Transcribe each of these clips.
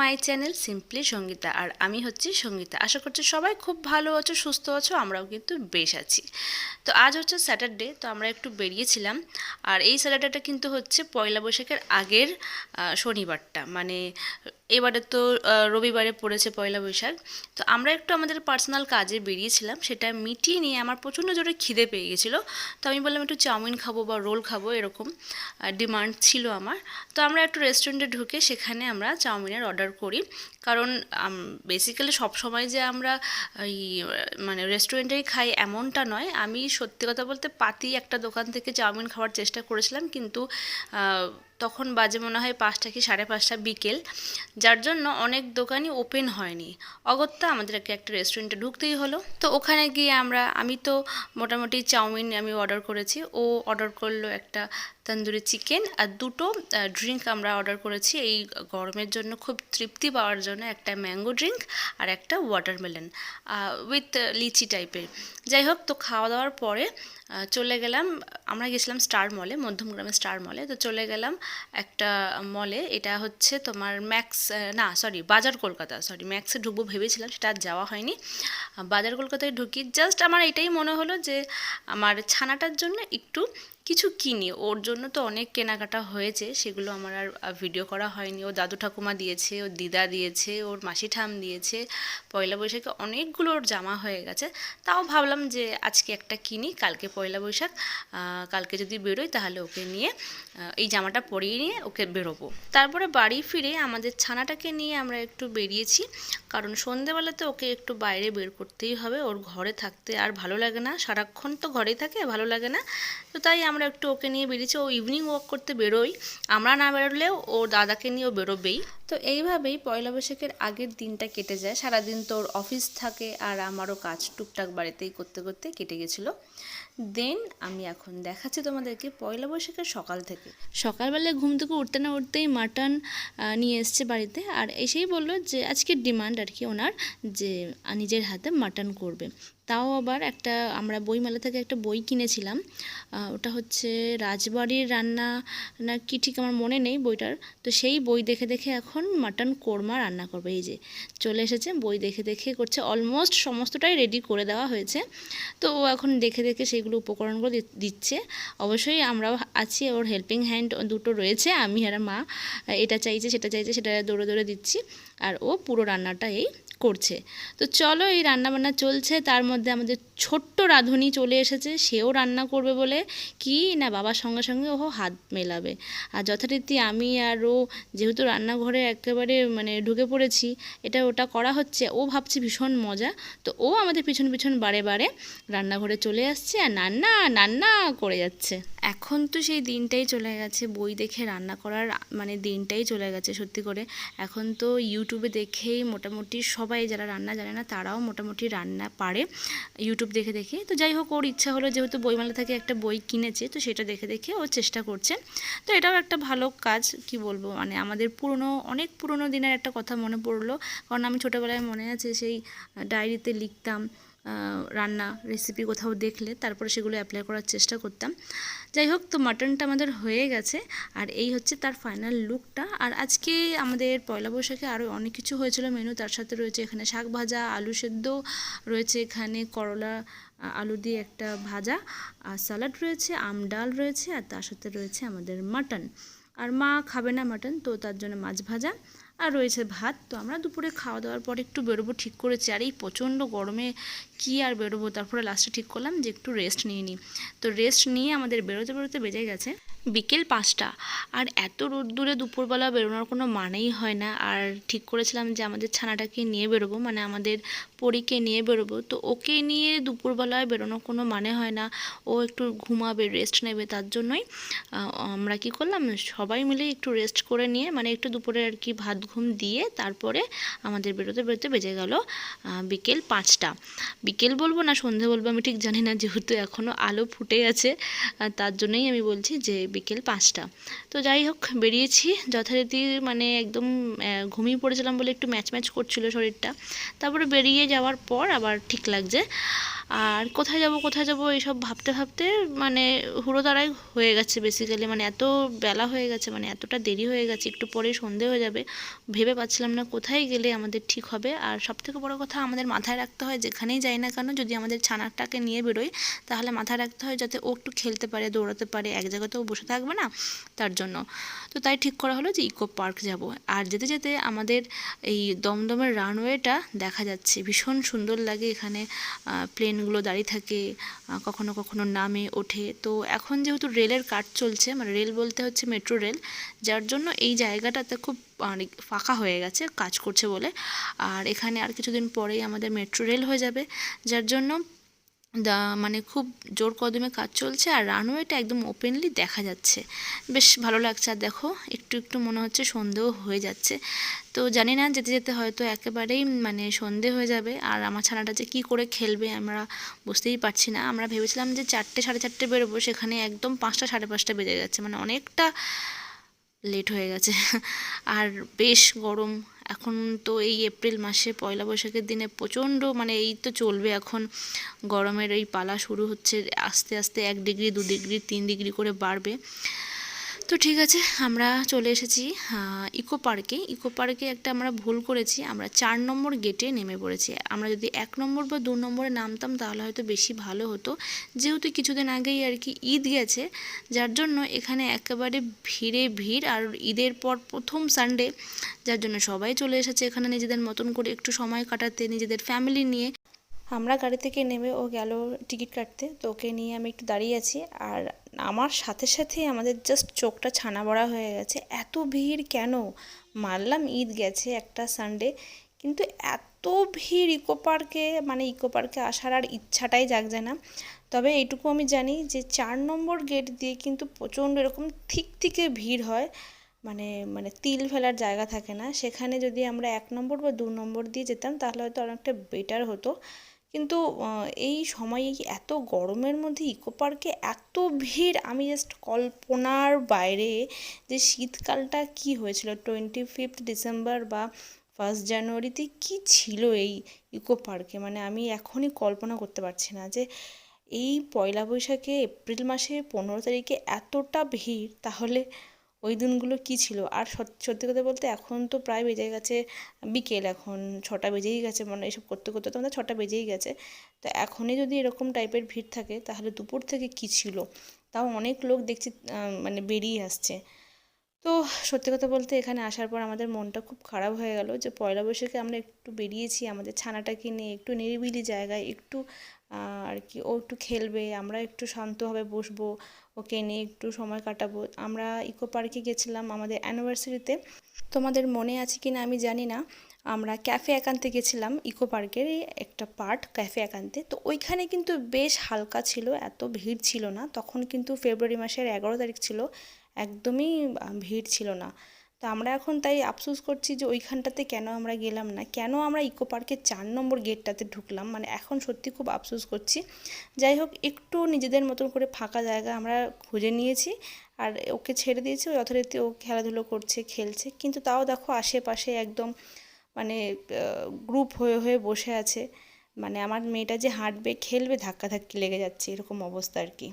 My channel simply Sangeeta. আর আমি হচ্ছি সঙ্গীতা। আশা করছি সবাই খুব ভালো আছো, সুস্থ আছো, আমরাও কিন্তু বেশ আছি। তো আজ হচ্ছে স্যাটারডে তো আমরা একটু বেরিয়েছিলাম। আর এই স্যাটারডেটা কিন্তু হচ্ছে পয়লা বৈশাখের আগের শনিবারটা। মানে এবারে তো রবিবারে পড়েছে পয়লা বৈশাখ। তো আমরা একটু আমাদের পার্সোনাল কাজে বেরিয়েছিলাম, সেটা মিটিয়ে নিয়ে আমার প্রচণ্ড জোরে খিদে পেয়ে গেছিল। তো আমি বললাম একটু চাউমিন খাব বা রোল খাব, এরকম ডিমান্ড ছিল আমার। তো আমরা একটু রেস্টুরেন্টে ঢুকে সেখানে আমরা চাউমিনের অর্ডার করি। কারণ বেসিক্যালি সব সময় যে আমরা, এই মানে রেস্টুরেন্টেই খাই এমনটা নয়। আমি সত্যি কথা বলতে পাতি একটা দোকান থেকে চাউমিন খাওয়ার চেষ্টা করেছিলাম, কিন্তু তখন বাজে মনে হয় পাঁচটা কি সাড়ে পাঁচটা বিকেল। যার জন্য অনেক দোকানই ওপেন হয়নি। অগত্যা আমাদেরকে একটা রেস্টুরেন্টে ঢুকতেই হলো। তো ওখানে গিয়ে আমরা, আমি তো মোটামুটি চাউমিন আমি অর্ডার করেছি। ও অর্ডার করল একটা তন্দুরি চিকেন আর দুটো ড্রিঙ্ক আমরা অর্ডার করেছি। এই গরমের জন্য খুব তৃপ্তি পাওয়ার জন্য একটা ম্যাঙ্গো ড্রিঙ্ক আর একটা ওয়াটারমেলন উইথ লিচি টাইপের যাই হোক তো খাওয়া দাওয়ার পরে চলে গেলাম, আমরা গেছিলাম স্টার মলে মধ্যমগ্রামে স্টার মলে তো চলে গেলাম একটা মলে এটা হচ্ছে তোমার ম্যাক্স না সরি বাজার কলকাতা সরি ম্যাক্সে ঢুকবো ভেবেছিলাম, সেটা আর যাওয়া হয়নি। বাজার কলকাতায় ঢুকি জাস্ট আমার এটাই মনে হলো যে, আমার ছানাটার জন্য একটু কিছু কিনি। ওর জন্য তো অনেক কেনাকাটা হয়েছে, সেগুলো আমার আর ভিডিও করা হয়নি। ও দাদু ঠাকুমা দিয়েছে, ওর দিদা দিয়েছে, ওর মাসি ঠাম দিয়েছে, পয়লা বৈশাখে অনেকগুলো ওর জামা হয়ে গেছে। তাও ভাবলাম যে আজকে একটা কিনি, কালকে পয়লা বৈশাখ কালকে যদি বেরোই তাহলে ওকে নিয়ে এই জামাটা পরিয়ে নিয়ে ওকে বেরোবো। তারপরে বাড়ি ফিরে আমাদের ছানাটাকে নিয়ে আমরা একটু বেরিয়েছি, কারণ সন্ধেবেলাতে ওকে একটু বাইরে বের করতেই হবে। ওর ঘরে থাকতে আর ভালো লাগে না। সারাক্ষণ তো ঘরেই থাকে, ভালো লাগে না। তো তাই আমরা একটু ওকে নিয়ে বেরিয়েছি। ও ইভিনিং ওয়াক করতে বেরোই আমরা না বেরোলেও ও দাদাকে নিয়ে ও বেরোবেই। তো এইভাবেই পয়লা বৈশাখের আগের দিনটা কেটে যায়। সারাদিন তোর অফিস থাকে আর আমারও কাজ টুকটাক বাড়িতেই করতে করতে কেটে গেছিল। দেন আমি এখন দেখাচ্ছি তোমাদেরকে পয়লা বৈশাখের সকাল থেকে। সকালবেলায় ঘুম থেকে উঠতে না উঠতেই মাটন নিয়ে এসছে বাড়িতে আর এসেই বলল যে আজকে ডিমান্ড আর কি ওনার যে নিজের হাতে মাটন করবে। তাও আবার একটা আমরা বইমেলা থেকে একটা বই কিনেছিলাম। ওটা হচ্ছে রাজবাড়ির রান্না না কি ঠিক আমার মনে নেই বইটার। তো সেই বই দেখে দেখে এখন মাটন কোরমা রান্না করবে। এই যে চলে এসেছে, বই দেখে দেখে করছে। অলমোস্ট সমস্তটাই রেডি করে দেওয়া হয়েছে। তো ও এখন দেখে দেখে সেইগুলো উপকরণগুলো দিচ্ছে। অবশ্যই আমরাও আছি, ওর হেল্পিং হ্যান্ড দুটো রয়েছে, আমি আর মা। এটা চাইছে, সেটা চাইছে, সেটা দৌড়ে দৌড়ে দিচ্ছি। আর ও পুরো রান্নাটা এই করছে। তো চলো এই রান্নাবান্না চলছে তার মধ্যে আমাদের ছোট্ট রাঁধুনি চলে এসেছে, সেও রান্না করবে বলে কি না বাবার সঙ্গে সঙ্গে ও হাত মেলাবে। আর যথারীতি আমি আর ও যেহেতু রান্নাঘরে একেবারে মানে ঢুকে পড়েছি, এটা ওটা করা হচ্ছে, ও ভাবছে ভীষণ মজা। তো ও আমাদের পিছন পিছন বারে বারে রান্নাঘরে চলে আসছে আর নান্না নান্না করে যাচ্ছে। এখন তো সেই দিনটাই চলে গেছে, বই দেখে রান্না করার মানে দিনটাই চলে গেছে সত্যি করে। এখন তো ইউটিউবে দেখেই মোটামুটি সবাই যারা রান্না জানে না, তারাও মোটামুটি রান্না পারে। ইউটিউব দেখে দেখে। তো যাই হোক, ওর ইচ্ছা হলো যেহেতু বইমেলা থেকে একটা বই কিনেছে, তো সেটা দেখে দেখে ও চেষ্টা করছে। তো এটাও একটা ভালো কাজ, কি বলব? মানে আমাদের পুরনো, অনেক পুরনো দিনের একটা কথা মনে পড়ল। কারণ আমি ছোটোবেলায় মনে আছে সেই ডায়েরিতে লিখতাম রান্না রেসিপি কোথাও দেখলে তারপরে সেগুলো অ্যাপ্লাই করার চেষ্টা করতাম। যাই হোক, তো মাটনটা আমাদের হয়ে গেছে আর এই হচ্ছে তার ফাইনাল লুকটা আর আজকে আমাদের পয়লা বৈশাখে আরও অনেক কিছু হয়েছিল মেনু তার সাথে রয়েছে এখানে শাক ভাজা, আলু সেদ্ধ, রয়েছে এখানে করলা আলু দিয়ে একটা ভাজা, আর স্যালাড রয়েছে, আম, ডাল রয়েছে, আর তার সাথে রয়েছে আমাদের মাটন আর মা খাবে না মাটন তো তার জন্য মাছ ভাজা। আর রয়েছে ভাত। তো আমরা দুপুরে খাওয়া দাওয়ার পর একটু বেরোবো ঠিক করেছি। আর এই প্রচণ্ড গরমে কি আর বেরোবো? তারপরে লাস্টে ঠিক করলাম যে একটু রেস্ট নিয়ে নিই। তো রেস্ট নিয়ে আমাদের বেরোতে বেরোতে বেজে গেছে। বিকেল পাঁচটা। আর এত রোদ্দুরে দুপুরবেলা বেরোনোর কোনো মানেই হয় না। আর ঠিক করেছিলাম যে আমাদের ছানাটাকে নিয়ে বেরোবো মানে আমাদের পরীকে নিয়ে বেরোবো। তো ওকে নিয়ে দুপুরবেলায় বেরোনোর কোনো মানে হয় না। ও একটু ঘুমাবে রেস্ট নেবে তার জন্যই। আমরা কি করলাম? সবাই মিলে একটু রেস্ট করে নিয়ে মানে একটু দুপুরে আর কি ভাত ঘুম দিয়ে তারপরে আমাদের বেরোতে বেরোতে বেজে গেল বিকেল পাঁচটা। বিকেল বলব না, সন্ধে বলব, আমি ঠিক জানি না, যেহেতু এখনও আলো ফুটে আছে। তার জন্যই আমি বলছি যে বিকেল পাঁচটা। তো যাই হোক, বেরিয়েছি। যথারীতি মানে একদম ঘুমিয়ে পড়েছিলাম বলে একটু ম্যাচ ম্যাচ করছিল শরীরটা। তারপরে বেরিয়ে যাওয়ার পর আবার ঠিক লাগছে। আর কোথায় যাব কোথায় যাব এইসব ভাবতে ভাবতে মানে হুড়োতাড়াই হয়ে গেছে বেসিক্যালি মানে এত বেলা হয়ে গেছে মানে এতটা দেরি হয়ে গেছে, একটু পরেই সন্ধে হয়ে যাবে। ভেবে পাচ্ছিলাম না কোথায় গেলে আমাদের ঠিক হবে। আর সবথেকে বড় কথা, আমাদের মাথায় রাখতে হয় যেখানেই যাই না কেন, যদি আমাদের ছানাটাকে নিয়ে বেরোই, তাহলে মাথায় রাখতে হয় যাতে ও একটু খেলতে পারে, দৌড়াতে পারে, এক জায়গাতেও বসে থাকবে না তার জন্য। তো তাই ঠিক করা হলো যে ইকো পার্ক যাব। আর যেতে যেতে আমাদের এই দমদমের রানওয়েটা দেখা যাচ্ছে। ভীষণ সুন্দর লাগে এখানে প্লেনগুলো দাঁড়িয়ে থাকে কখনো কখনো নামে ওঠে। তো এখন যেহেতু রেলের কাজ চলছে মানে রেল বলতে হচ্ছে মেট্রো রেল, যার জন্য এই জায়গাটাতে খুব মানে ফাঁকা হয়ে গেছে, কাজ করছে বলে। আর এখানে আর কিছুদিন পরেই আমাদের মেট্রো রেল হয়ে যাবে, যার জন্য মানে খুব জোর কদমে কাজ চলছে আর রানওয়েটা একদম ওপেনলি দেখা যাচ্ছে। বেশ ভালো লাগছে। আর দেখো, একটু একটু মনে হচ্ছে সন্ধেও হয়ে যাচ্ছে। তো জানি না, যেতে যেতে হয়তো একেবারেই মানে সন্ধে হয়ে যাবে। আর আমার ছানাটা যে কী করে খেলবে আমরা বুঝতেই পারছি না। আমরা ভেবেছিলাম যে চারটে, সাড়ে চারটে বেরোবো, সেখানে একদম পাঁচটা, সাড়ে পাঁচটা বেজে গেছে মানে অনেকটা লেট হয়ে গেছে। আর বেশ গরম এখন তো এই এপ্রিল মাসে পয়লা বৈশাখের দিনে প্রচণ্ড মানে এই তো চলবে এখন, গরমের এই পালা শুরু হচ্ছে, আস্তে আস্তে এক ডিগ্রি, দু ডিগ্রি, তিন ডিগ্রি করে বাড়বে। তো ঠিক আছে, আমরা চলে এসেছি ইকো পার্কে। ইকো পার্কে একটা আমরা ভুল করেছি, আমরা চার নম্বর গেটে নেমে পড়েছি। আমরা যদি এক নম্বর বা দু নম্বরে নামতাম তাহলে হয়তো বেশি ভালো হতো। যেহেতু কিছুদিন আগেই আর কি ঈদ গেছে, যার জন্য এখানে একেবারে ভিড়ে ভিড়। আর ঈদের পর প্রথম সানডে যার জন্য সবাই চলে এসেছে এখানে নিজেদের মতন করে একটু সময় কাটাতে, নিজেদের ফ্যামিলি নিয়ে। আমরা গাড়ি থেকে নেমে ও গেল টিকিট কাটতে, তো ওকে নিয়ে আমি একটু দাঁড়িয়ে আছি। আর আমার সাথে সাথে আমাদের জাস্ট চোখটা ছানা বড়া হয়ে গেছে। এত ভিড় কেন? মানলাম ঈদ গেছে একটা সানডে কিন্তু এত ভিড় ইকো পার্কে মানে ইকো পার্কে আসার আর ইচ্ছাটাই জাগছে না। তবে এইটুকু আমি জানি যে চার নম্বর গেট দিয়ে কিন্তু প্রচণ্ড এরকম ঠিক থেকে ভিড় হয় মানে মানে তিল ফেলার জায়গা থাকে না। সেখানে যদি আমরা এক নম্বর বা দু নম্বর দিয়ে যেতাম, তাহলে হয়তো অনেকটা বেটার হতো। কিন্তু এই সময়ে এত গরমের মধ্যে ইকো পার্কে এত ভিড়? আমি জাস্ট কল্পনার বাইরে যে শীতকালটা কি হয়েছিল? টোয়েন্টি ফিফথ ডিসেম্বর বা ফার্স্ট জানুয়ারিতে কী ছিল এই ইকো পার্কে মানে আমি এখনই কল্পনা করতে পারছি না যে এই পয়লা বৈশাখে এপ্রিল মাসে পনেরো তারিখে এতটা ভিড়, তাহলে ওই দিনগুলো কী ছিল? আর সত্যি কথা বলতে এখন তো প্রায় বেজে গেছে বিকেল, এখন ছটা বেজেই গেছে মানে এসব করতে করতে তো আমাদের ছটা বেজেই গেছে। তো এখনই যদি এরকম টাইপের ভিড় থাকে, তাহলে দুপুর থেকে কী ছিল? তাও অনেক লোক দেখছি মানে বেরিয়ে আসছে। তো সত্যি কথা বলতে এখানে আসার পর আমাদের মনটা খুব খারাপ হয়ে গেল যে পয়লা বৈশাখে আমরা একটু বেরিয়েছি, আমাদের ছানাটাকে নিয়ে একটু নিরিবিলি জায়গায় একটু আর কি ও একটু খেলবে, আমরা একটু শান্তভাবে বসবো। ওকে নিয়ে একটু সময় কাটাবো। আমরা ইকো পার্কে গেছিলাম আমাদের অ্যানিভার্সারিতে তোমাদের মনে আছে কি না আমি জানি না। আমরা ক্যাফে একান্তে গেছিলাম ইকো পার্কের একটা পার্ট ক্যাফে একান্তে। তো ওইখানে কিন্তু বেশ হালকা ছিল, এত ভিড় ছিল না। তখন কিন্তু ফেব্রুয়ারি মাসের এগারো তারিখ ছিল। একদমই ভিড় ছিল না। তো আমরা এখন তাই আফসোস করছি যে ওইখানটাতে কেন আমরা গেলাম না? কেন আমরা ইকো পার্কের চার নম্বর গেটটাতে ঢুকলাম? মানে এখন সত্যি খুব আফসোস করছি। যাই হোক, একটু নিজেদের মতন করে ফাঁকা জায়গা আমরা খুঁজে নিয়েছি আর ওকে ছেড়ে দিয়েছি। ওই যথারীতি ও খেলাধুলো করছে, খেলছে। কিন্তু তাও দেখো আশেপাশে একদম মানে গ্রুপ হয়ে হয়ে বসে আছে। মানে আমার মেয়েটা যে হাঁটবে, খেলবে, ধাক্কাধাক্কি লেগে যাচ্ছে, এরকম অবস্থা আর কি।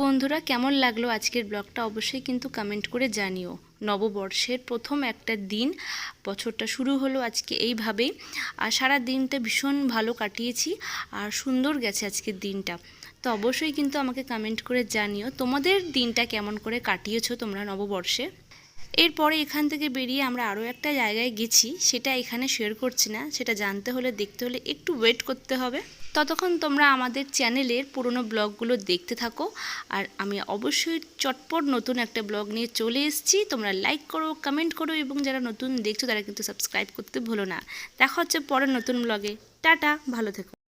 বন্ধুরা, কেমন লাগল আজকের ব্লগটা? অবশ্যই কিন্তু কমেন্ট করে জানিও। নববর্ষের প্রথম একটা দিন, বছরটা শুরু হলো আজকে এইভাবেই। আর সারা দিনটা ভীষণ ভালো কাটিয়েছি, আর সুন্দর গেছে আজকের দিনটা। তো অবশ্যই কিন্তু আমাকে কমেন্ট করে জানিও, তোমাদের দিনটা কেমন করে কাটিয়েছো তোমরা নববর্ষে? এরপরে এখান থেকে বেরিয়ে আমরা আরও একটা জায়গায় গেছি, সেটা এখানে শেয়ার করছি না, সেটা জানতে হলে, দেখতে হলে একটু ওয়েট করতে হবে। ততক্ষণ তোমরা আমাদের চ্যানেলের পুরনো ব্লগগুলো দেখতে থাকো। আর আমি অবশ্যই চটপট নতুন একটা ব্লগ নিয়ে চলে এসেছি। তোমরা লাইক করো কমেন্ট করো এবং যারা নতুন দেখছ তারা কিন্তু সাবস্ক্রাইব করতে ভুলো না। দেখা হচ্ছে পরের নতুন ব্লগে। টাটা, ভালো থেকো।